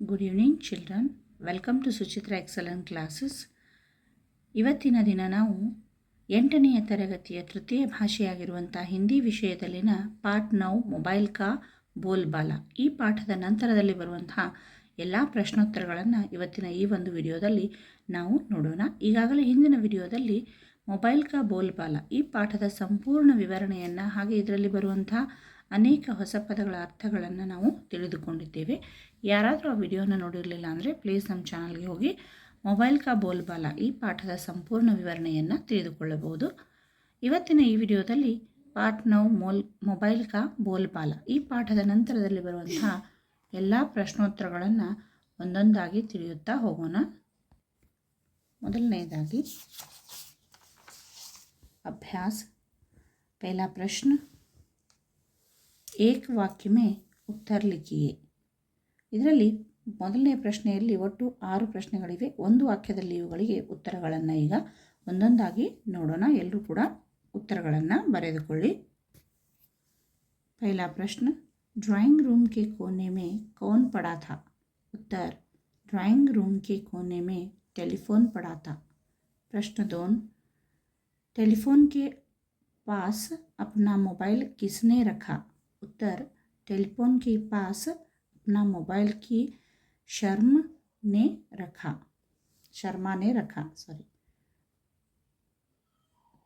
Good evening children welcome to Suchitra excellent classes ಇವತ್ತಿನ ದಿನ ನಾವು ಎಂಟನೆಯ ತರಗತಿಯ ತೃತೀಯ ಭಾಷೆಯಾಗಿರುವಂಥ ಹಿಂದಿ ವಿಷಯದಲ್ಲಿನ ಪಾಠ ನೌ ಮೊಬೈಲ್ ಕಾ ಬೋಲ್ಬಾಲ ಈ ಪಾಠದ ನಂತರದಲ್ಲಿ ಬರುವಂತಹ ಎಲ್ಲ ಪ್ರಶ್ನೋತ್ತರಗಳನ್ನು ಇವತ್ತಿನ ಈ ಒಂದು ವಿಡಿಯೋದಲ್ಲಿ ನಾವು ನೋಡೋಣ. ಈಗಾಗಲೇ ಹಿಂದಿನ ವಿಡಿಯೋದಲ್ಲಿ ಮೊಬೈಲ್ ಕಾ ಬೋಲ್ಬಾಲ ಈ ಪಾಠದ ಸಂಪೂರ್ಣ ವಿವರಣೆಯನ್ನು ಹಾಗೆ ಇದರಲ್ಲಿ ಬರುವಂತಹ ಅನೇಕ ಹೊಸ ಪದಗಳ ಅರ್ಥಗಳನ್ನು ನಾವು ತಿಳಿದುಕೊಂಡಿದ್ದೇವೆ. ಯಾರಾದರೂ ಆ ವಿಡಿಯೋನ ನೋಡಿರಲಿಲ್ಲ ಅಂದರೆ ಪ್ಲೀಸ್ ನಮ್ಮ ಚಾನಲ್ಗೆ ಹೋಗಿ ಮೊಬೈಲ್ ಕಾ ಬೋಲ್ಬಾಲ ಈ ಪಾಠದ ಸಂಪೂರ್ಣ ವಿವರಣೆಯನ್ನು ತಿಳಿದುಕೊಳ್ಳಬಹುದು. ಇವತ್ತಿನ ಈ ವಿಡಿಯೋದಲ್ಲಿ ಪಾಠ ನೌ ಮೋಲ್ ಮೊಬೈಲ್ ಕಾ ಬೋಲ್ಬಾಲ ಈ ಪಾಠದ ನಂತರದಲ್ಲಿ ಬರುವಂತಹ ಎಲ್ಲ ಪ್ರಶ್ನೋತ್ತರಗಳನ್ನು ಒಂದೊಂದಾಗಿ ತಿಳಿಯುತ್ತಾ ಹೋಗೋಣ. ಮೊದಲನೆಯದಾಗಿ ಅಭ್ಯಾಸ. ಪೆಹ್ಲಾ ಪ್ರಶ್ನೆ. ಏಕ ವಾಕ್ಯ ಮೇ ಉತ್ತರ ಲಿಖಿಯೇ ಇದರಲ್ಲಿ ಮೊದಲನೇ ಪ್ರಶ್ನೆಯಲ್ಲಿ ಒಟ್ಟು ಆರು ಪ್ರಶ್ನೆಗಳಿವೆ ಒಂದು ವಾಕ್ಯದಲ್ಲಿ ಇವುಗಳಿಗೆ ಉತ್ತರಗಳನ್ನು ಈಗ ಒಂದೊಂದಾಗಿ ನೋಡೋಣ ಎಲ್ಲರೂ ಕೂಡ ಉತ್ತರಗಳನ್ನು ಬರೆದುಕೊಳ್ಳಿ पहला प्रश्न ड्राइंग रूम के कोने में कौन पड़ा था उत्तर ड्राइंग रूम के कोने में टेलीफोन पड़ा था प्रश्न दोन टेलीफोन के पास अपना मोबाइल किसने रखा उत्तर, टेलीफोन के पास अपना मोबाइल की शर्म ने रखा। शर्मा ने रखा सॉरी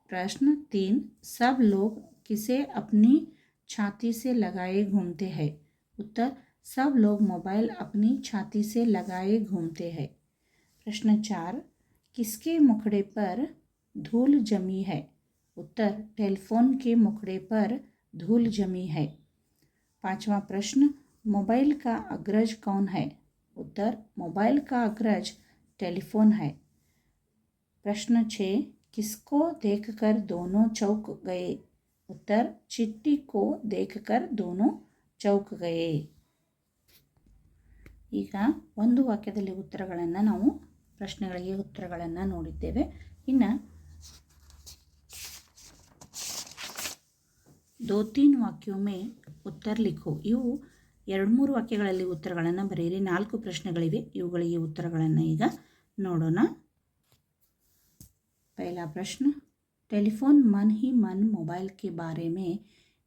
प्रश्न तीन, सब लोग किसे अपनी छाती से लगाए घूमते हैं? उत्तर, सब लोग मोबाइल अपनी छाती से लगाए घूमते हैं। प्रश्न चार, किसके मुखड़े पर धूल जमी है? उत्तर, टेलीफोन के मुखड़े पर धूल जमी है। पांचवा प्रश्न मोबाइल का अग्रज कौन है उत्तर मोबाइल का अग्रज टेलीफोन है प्रश्न छः किसको देखकर दोनों चौंक गए उत्तर चिट्टी को देखकर दोनों ಚೌಕ್ ಗಯೇ ಈಗ ಒಂದು ವಾಕ್ಯದಲ್ಲಿ ಉತ್ತರಗಳನ್ನು ನಾವು ಪ್ರಶ್ನೆಗಳಿಗೆ ಉತ್ತರಗಳನ್ನು ನೋಡಿದ್ದೇವೆ ಇನ್ನು ದೋ ತೀನ್ ವಾಕ್ಯೊಮ್ಮೆ ಉತ್ತರ ಲಿಖೋ ಇವು ಎರಡು ಮೂರು ವಾಕ್ಯಗಳಲ್ಲಿ ಉತ್ತರಗಳನ್ನು ಬರೆಯಿರಿ ನಾಲ್ಕು ಪ್ರಶ್ನೆಗಳಿವೆ ಇವುಗಳಿಗೆ ಉತ್ತರಗಳನ್ನು ಈಗ ನೋಡೋಣ पहला प्रश्न टेलीफोन मन ही मन मोबाइल के बारे में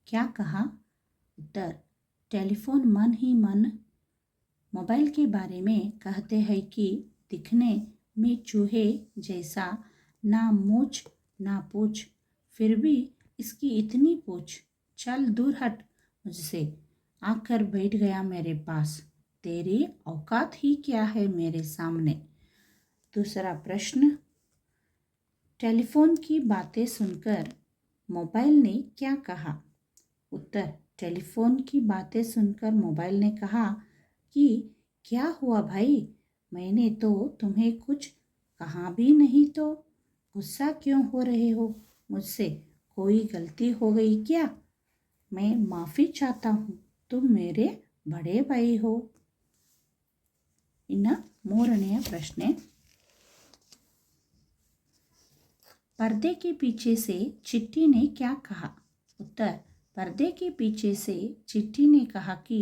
क्या कहा उत्तर टेलीफोन मन ही मन मोबाइल के बारे में कहते हैं कि दिखने में चूहे जैसा ना मूछ ना पूछ फिर भी इसकी इतनी पूछ, चल दूर हट मुझसे। आकर बैठ गया मेरे पास। तेरी औकात ही क्या है मेरे सामने? दूसरा प्रश्न। टेलीफोन की बातें सुनकर मोबाइल ने क्या कहा? उत्तर। टेलीफोन की बातें सुनकर मोबाइल ने कहा कि, क्या हुआ भाई? मैंने तो तुम्हें कुछ कहा भी नहीं तो। गुस्सा क्यों हो रहे हो मुझसे? कोई गलती हो गई क्या मैं माफ़ी चाहता हूँ तुम मेरे बड़े भाई हो ಇನ್ನು ಮೂರನೆಯ ಪ್ರಶ್ನೆ पर्दे के पीछे से चिट्ठी ने क्या कहा उत्तर पर्दे के पीछे से चिट्ठी ने कहा कि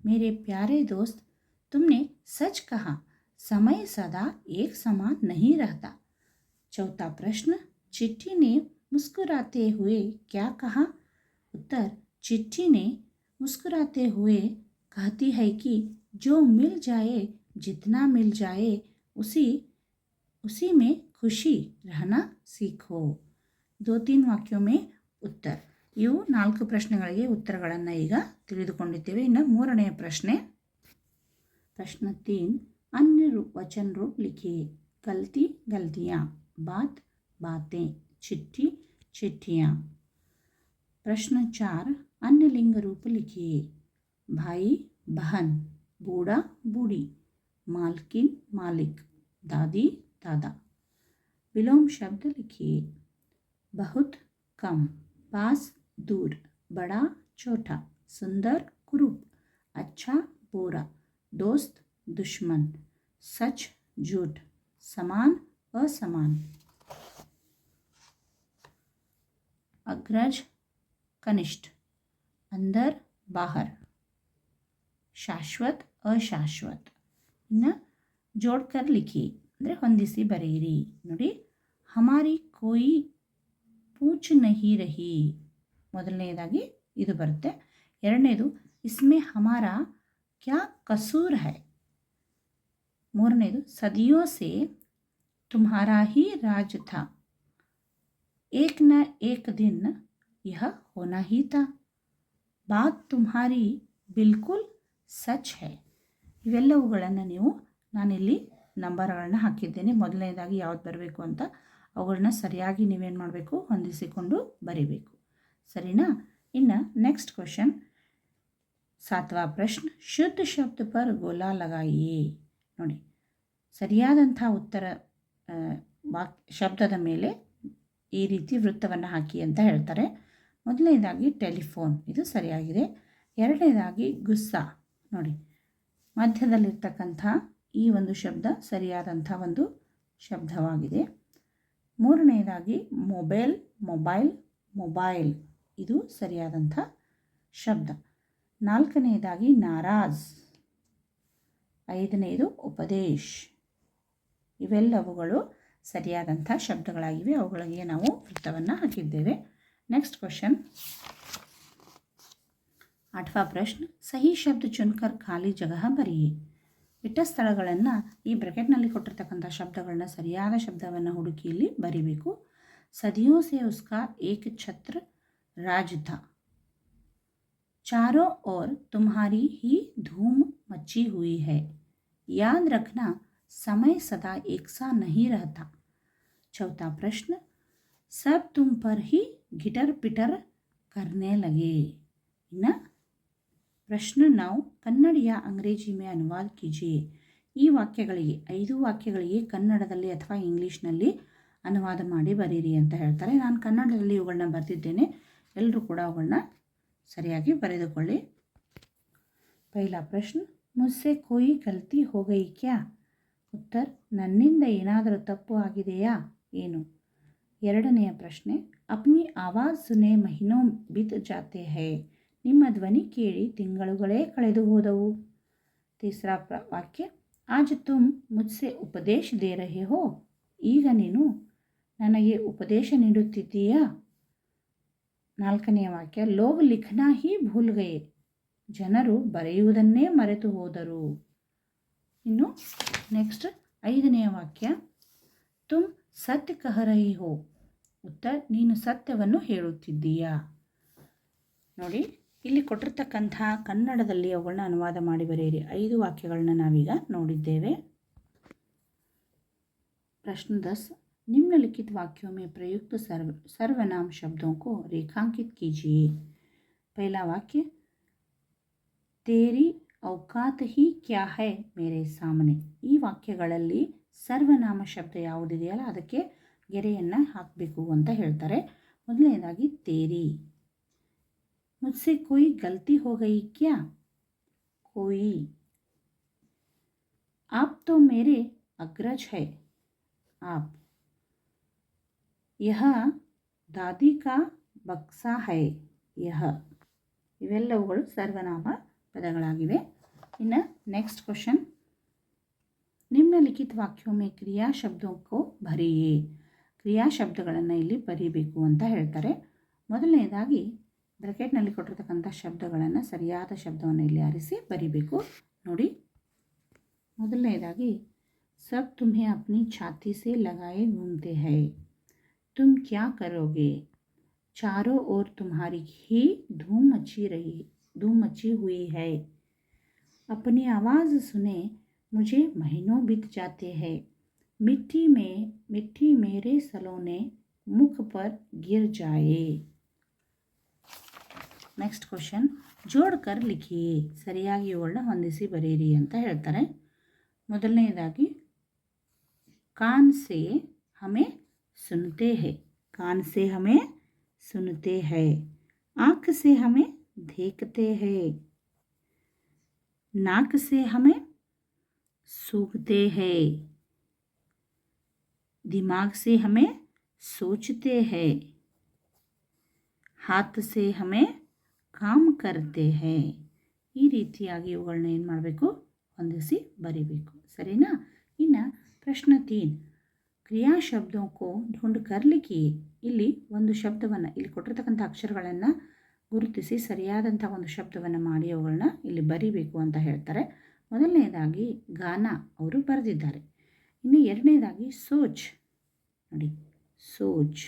मेरे प्यारे दोस्त तुमने सच कहा समय सदा एक समान नहीं रहता चौथा प्रश्न चिट्ठी ने मुस्कुराते हुए क्या कहा उत्तर चिट्ठी ने मुस्कुराते हुए कहती है कि जो मिल जाए जितना मिल जाए उसी उसी में ಖುಷಿ ರಹನಾ ಸೀಖೋ ದೋ ತೀನ್ ವಾಕ್ಯೊಮ್ಮೆ ಉತ್ತರ ಇವು ನಾಲ್ಕು ಪ್ರಶ್ನೆಗಳಿಗೆ ಉತ್ತರಗಳನ್ನು ಈಗ ತಿಳಿದುಕೊಂಡಿದ್ದೇವೆ ಇನ್ನು ಮೂರನೆಯ ಪ್ರಶ್ನೆ ಪ್ರಶ್ನೆ ತೀನ್ अन्य रूप वचन रूप लिखिए गलती गलतियाँ बात बातें चिट्ठी, चिट्ठियाँ। प्रश्न चार, अन्य लिंग रूप लिखिए। भाई, बहन, बूढ़ा, बूढ़ी, मालकिन, मालिक, दादी, दादा। विलोम शब्द लिखिए। बहुत कम, पास, दूर, बड़ा, छोटा, सुंदर, कुरूप अच्छा बुरा, दोस्त, दुश्मन, सच, झूठ, समान, असमान। अग्रज कनिष्ठ अंदर बाहर शाश्वत अशाश्वत ಇನ್ನು ಜೋಡ್ಕರ್ ಲಿಖಿ ಅಂದರೆ ಹೊಂದಿಸಿ ಬರೆಯಿರಿ ನೋಡಿ ಹಮಾರಿ ಕೋಯಿ ಪೂಚ್ ನಹಿ ರಹಿ ಮೊದಲನೆಯದಾಗಿ ಇದು ಬರುತ್ತೆ ಎರಡನೇದು ಇಸ್ಮೆ ಹಮಾರ ಕ್ಯಾ ಕಸೂರ್ ಹೈ ಮೂರನೇದು ಸದಿಯೋ ಸೆ तुम्हारा ही राज था एक न एक दिन यह होना ही था बात तुम्हारी ಬಿಲ್ಕುಲ್ ಸಚ್ ಹೈ ಇವೆಲ್ಲವುಗಳನ್ನು ನೀವು ನಾನಿಲ್ಲಿ ನಂಬರ್ಗಳನ್ನ ಹಾಕಿದ್ದೇನೆ ಮೊದಲನೇದಾಗಿ ಯಾವ್ದು ಬರಬೇಕು ಅಂತ ಅವುಗಳನ್ನ ಸರಿಯಾಗಿ ನೀವೇನು ಮಾಡಬೇಕು ಹೊಂದಿಸಿಕೊಂಡು ಬರಿಬೇಕು ಸರಿನಾ ಇನ್ನು ನೆಕ್ಸ್ಟ್ ಕ್ವಶನ್ ಸಾತ್ವಾ ಪ್ರಶ್ನೆ ಶುದ್ಧ ಶಬ್ದ ಪರ್ ಗೋಲಾ ಲಗಾಯಿಯೇ ನೋಡಿ ಸರಿಯಾದಂಥ ಉತ್ತರ ಆ, ವಾಕ್ ಶಬ್ದದ ಮೇಲೆ ಈ ರೀತಿ ವೃತ್ತವನ್ನು ಹಾಕಿ ಅಂತ ಹೇಳ್ತಾರೆ. ಮೊದಲನೇದಾಗಿ ಟೆಲಿಫೋನ್, ಇದು ಸರಿಯಾಗಿದೆ. ಎರಡನೇದಾಗಿ ಗುಸ್ಸಾ, ನೋಡಿ. ಮಧ್ಯದಲ್ಲಿರ್ತಕ್ಕಂಥ ಈ ಒಂದು ಶಬ್ದ ಸರಿಯಾದಂಥ ಒಂದು ಶಬ್ದವಾಗಿದೆ. ಮೂರನೆಯದಾಗಿ ಮೊಬೈಲ್ ಮೊಬೈಲ್ ಮೊಬೈಲ್, ಇದು ಸರಿಯಾದಂಥ ಶಬ್ದ. ನಾಲ್ಕನೆಯದಾಗಿ ನಾರಾಜ್ ಐದನೆಯದು ಉಪದೇಶ್. ಇವೆಲ್ಲವುಗಳು ಸರಿಯಾದಂಥ ಶಬ್ದಗಳಾಗಿವೆ ಅವುಗಳಿಗೆ ನಾವು ವೃತ್ತವನ್ನು ಹಾಕಿದ್ದೇವೆ ನೆಕ್ಸ್ಟ್ ಕ್ವಶನ್ ಆಠವಾ ಪ್ರಶ್ನೆ ಸಹಿ ಶಬ್ದ ಚುನ್ಕರ್ ಖಾಲಿ ಜಗಹ ಬರೆಯಿ ಇಟ್ಟ ಸ್ಥಳಗಳನ್ನು ಈ ಬ್ರೆಕೆಟ್ನಲ್ಲಿ ಕೊಟ್ಟಿರ್ತಕ್ಕಂಥ ಶಬ್ದಗಳನ್ನ ಸರಿಯಾದ ಶಬ್ದವನ್ನು ಹುಡುಕಿ ಇಲ್ಲಿ ಬರಿಬೇಕು ಸದಿಯೋ ಸೆ ಉಸ್ಕಾ ಏಕ್ ಛತ್ರ ರಾಜ್ ಥಾ चारों ओर तुम्हारी ही धूम मची हुई है याद रखना समय सदा एक सा नहीं रहता चौथा प्रश्न सब तुम पर ही गिटर पिटर करने लगे ಇನ್ನು ಪ್ರಶ್ನೆ ನಾವು ಕನ್ನಡ ಯಾ ಅಂಗ್ರೇಜಿ ಮೇ ಅನುವಾದ ಕೀಜಿಯೇ ಈ ವಾಕ್ಯಗಳಿಗೆ ಐದು ವಾಕ್ಯಗಳಿಗೆ ಕನ್ನಡದಲ್ಲಿ ಅಥವಾ ಇಂಗ್ಲೀಷ್ನಲ್ಲಿ ಅನುವಾದ ಮಾಡಿ ಬರೀರಿ ಅಂತ ಹೇಳ್ತಾರೆ ನಾನು ಕನ್ನಡದಲ್ಲಿ ಇವುಗಳನ್ನ ಬರೆದಿದ್ದೇನೆ ಎಲ್ಲರೂ ಕೂಡ ಅವುಗಳನ್ನ ಸರಿಯಾಗಿ ಬರೆದುಕೊಳ್ಳಿ ಪೈಲಾ ಪ್ರಶ್ನೆ ಮುಸ್ಸೆ ಕೋಯಿ ಗಲ್ತಿ ಹೋ ಗೈ ಕ್ಯಾ ಉತ್ತರ ನನ್ನಿಂದ ಏನಾದರೂ ತಪ್ಪು ಆಗಿದೆಯಾ ಏನು? ಎರಡನೆಯ ಪ್ರಶ್ನೆ, ಅಪ್ನಿ ಆವಾಜ್ ಸುನೆ ಮಹಿನೋ ಬಿತ್ ಜಾತೆ ಹೈ? ನಿಮ್ಮ ಧ್ವನಿ ಕೇಳಿ ತಿಂಗಳುಗಳೇ ಕಳೆದು ಹೋದವು. ತೀಸ್ರಾ ವಾಕ್ಯ, ಆಜ್ ತುಮ್ ಮುಜ್ಸೆ ಉಪದೇಶ ದೇ ರಹೆ ಹೋ? ಈಗ ನೀನು ನನಗೆ ಉಪದೇಶ ನೀಡುತ್ತಿದ್ದೀಯಾ? ನಾಲ್ಕನೆಯ ವಾಕ್ಯ, ಲೋಗ್ ಲಿಖನಾ ಹಿ ಭೂಲ್ ಜನರು ಬರೆಯುವುದನ್ನೇ ಮರೆತು ಹೋದರು. ಇನ್ನು ನೆಕ್ಸ್ಟ್ ಐದನೆಯ ವಾಕ್ಯ, ತುಮ್ ಸತ್ಯ ಕಹ ರಹಿ ಹೋ ಉತ್ತರ ನೀನು ಸತ್ಯವನ್ನು ಹೇಳುತ್ತಿದ್ದೀಯಾ ನೋಡಿ ಇಲ್ಲಿ ಕೊಟ್ಟಿರ್ತಕ್ಕಂಥ ಕನ್ನಡದಲ್ಲಿ ಅವುಗಳನ್ನ ಅನುವಾದ ಮಾಡಿ ಬರೆಯಿರಿ ಐದು ವಾಕ್ಯಗಳನ್ನ ನಾವೀಗ ನೋಡಿದ್ದೇವೆ प्रश्न दस निम्नलिखित वाक्यों में प्रयुक्त सर्व सर्वनाम शब्दों को रेखांकित कीजिए पहला वाक्य तेरी औकात ही क्या है मेरे सामने ಈ ವಾಕ್ಯಗಳಲ್ಲಿ ಸರ್ವನಾಮ ಶಬ್ದ ಯಾವುದಿದೆಯಲ್ಲ ಅದಕ್ಕೆ ಗೆರೆಯನ್ನು ಹಾಕಬೇಕು ಅಂತ ಹೇಳ್ತಾರೆ. ಮೊದಲನೇದಾಗಿ ತೇರಿ. ಮುದ್ಸೆ ಕೊಯ್ ಗಲ್ತಿ ಹೋಗಯಿ ಕ್ಯಾ. ಕೊಯಿ ಆಪ್ ತೋ ಮೇರೆ ಅಗ್ರಜ್ ಹೈ. ಆಪ್. ಯಹ ದಾದಿ ಕಾ ಬಕ್ಸಾ ಹೈ. ಯಹ. ಇವೆಲ್ಲವುಗಳು ಸರ್ವನಾಮ ಪದಗಳಾಗಿವೆ. ಇನ್ನು ನೆಕ್ಸ್ಟ್ ಕ್ವಶನ್ ನಿಮ್ನಲಿಖಿತ ವಾಕ್ಯೊಮ್ಮೆ ಕ್ರಿಯಾ ಶಬ್ದಕ್ಕೂ ಭರಿಯೇ ಕ್ರಿಯಾ ಶಬ್ದಗಳನ್ನು ಇಲ್ಲಿ ಬರೀಬೇಕು ಅಂತ ಹೇಳ್ತಾರೆ ಮೊದಲನೇದಾಗಿ ಬ್ರೆಕೆಟ್ನಲ್ಲಿ ಕೊಟ್ಟಿರ್ತಕ್ಕಂಥ ಶಬ್ದಗಳನ್ನು ಸರಿಯಾದ ಶಬ್ದವನ್ನು ಇಲ್ಲಿ ಆರಿಸಿ ಬರಿಬೇಕು ನೋಡಿ ಮೊದಲನೇದಾಗಿ सब तुम्हें अपनी छाती से लगाए घूमते हैं तुम क्या करोगे चारों ओर तुम्हारी ही धूम मची रही धूम मची हुई है अपनी आवाज़ सुने मुझे महीनों बीत जाते हैं मिट्टी में मिट्टी मेरे सलोने मुख पर गिर जाए ನೆಕ್ಸ್ಟ್ ಕ್ವಶನ್ ಜೋಡ್ಕರ್ ಲಿಖಿ ಸರಿಯಾಗಿ ಇವುಗಳನ್ನ ಹೊಂದಿಸಿ ಬರೀರಿ ಅಂತ ಹೇಳ್ತಾರೆ ಮೊದಲನೇದಾಗಿ कान से हमें सुनते हैं कान से हमें सुनते हैं आँख से हमें देखते हैं नाक से हमें सूखते हैं दिमाग से हमें सोचते हैं हाथ से हमें काम करते हैं ಈ ರೀತಿಯಾಗಿ ಇವುಗಳನ್ನ ಏನು ಮಾಡಬೇಕು ಹೊಂದಿಸಿ ಬರಿಬೇಕು ಸರಿನಾ ಇನ್ನು ಪ್ರಶ್ನೆ ತೀನ್ ಕ್ರಿಯಾ ಶಬ್ದಕ್ಕೂ ढूंढ कर लिखिए ಇಲ್ಲಿ ಒಂದು ಶಬ್ದವನ್ನು ಇಲ್ಲಿ ಕೊಟ್ಟಿರ್ತಕ್ಕಂಥ ಅಕ್ಷರಗಳನ್ನು ಗುರುತಿಸಿ ಸರಿಯಾದಂಥ ಒಂದು ಶಬ್ದವನ್ನು ಮಾಡಿ ಅವುಗಳನ್ನ ಇಲ್ಲಿ ಬರಿಬೇಕು ಅಂತ ಹೇಳ್ತಾರೆ ಮೊದಲನೇದಾಗಿ ಗಾನ ಅವರು ಬರೆದಿದ್ದಾರೆ. ಇನ್ನು ಎರಡನೇದಾಗಿ ಸೋಜ್. ನೋಡಿ, ಸೋಜ್.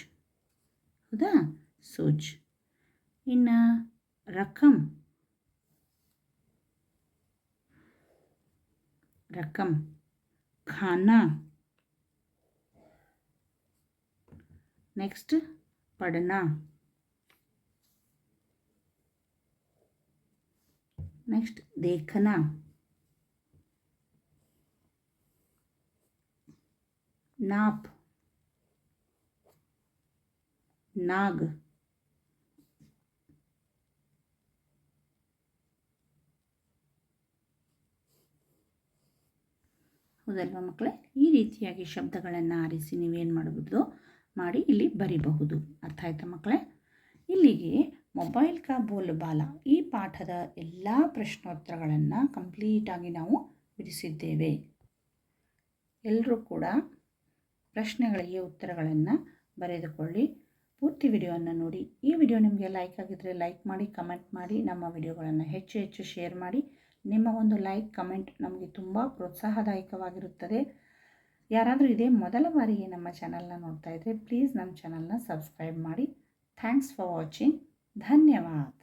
ಹೌದಾ? ಸೋಜ್. ಇನ್ನು ರಕಮ್ ರಕಮ್ ಖಾನಾ ನೆಕ್ಸ್ಟ್ ಪಡನಾ ನೆಕ್ಸ್ಟ್ ದೇಖನಾ. नाप नाग ಹೌದಲ್ವಾ ಮಕ್ಕಳೇ ಈ ರೀತಿಯಾಗಿ ಶಬ್ದಗಳನ್ನು ಆರಿಸಿ ನೀವೇನು ಮಾಡಬಹುದು ಮಾಡಿ ಇಲ್ಲಿ ಬರಿಬಹುದು ಅರ್ಥ ಆಯ್ತಾ ಮಕ್ಕಳೇ ಇಲ್ಲಿಗೆ ಮೊಬೈಲ್ ಕಾ ಬೋಲ್ ಬಾಲ ಈ ಪಾಠದ ಎಲ್ಲ ಪ್ರಶ್ನೋತ್ತರಗಳನ್ನು ಕಂಪ್ಲೀಟಾಗಿ ನಾವು ಬಿಡಿಸಿದ್ದೇವೆ ಎಲ್ಲರೂ ಕೂಡ ಪ್ರಶ್ನೆಗಳಿಗೆ ಉತ್ತರಗಳನ್ನು ಬರೆದುಕೊಳ್ಳಿ. ಪೂರ್ತಿ ವಿಡಿಯೋವನ್ನು ನೋಡಿ. ಈ ವಿಡಿಯೋ ನಿಮಗೆ ಲೈಕ್ ಆಗಿದ್ದರೆ ಲೈಕ್ ಮಾಡಿ ಕಮೆಂಟ್ ಮಾಡಿ, ನಮ್ಮ ವಿಡಿಯೋಗಳನ್ನು ಹೆಚ್ಚು ಹೆಚ್ಚು ಶೇರ್ ಮಾಡಿ. ನಿಮ್ಮ ಒಂದು ಲೈಕ್ ಕಮೆಂಟ್ ನಮಗೆ ತುಂಬ ಪ್ರೋತ್ಸಾಹದಾಯಕವಾಗಿರುತ್ತದೆ. ಯಾರಾದರೂ ಇದೇ ಮೊದಲ ಬಾರಿಗೆ ನಮ್ಮ ಚಾನಲ್ನ ನೋಡ್ತಾ ಇದ್ದರೆ ಪ್ಲೀಸ್ ನಮ್ಮ ಚಾನಲ್ನ ಸಬ್ಸ್ಕ್ರೈಬ್ ಮಾಡಿ. ಥ್ಯಾಂಕ್ಸ್ ಫಾರ್ ವಾಚಿಂಗ್ ಧನ್ಯವಾದ.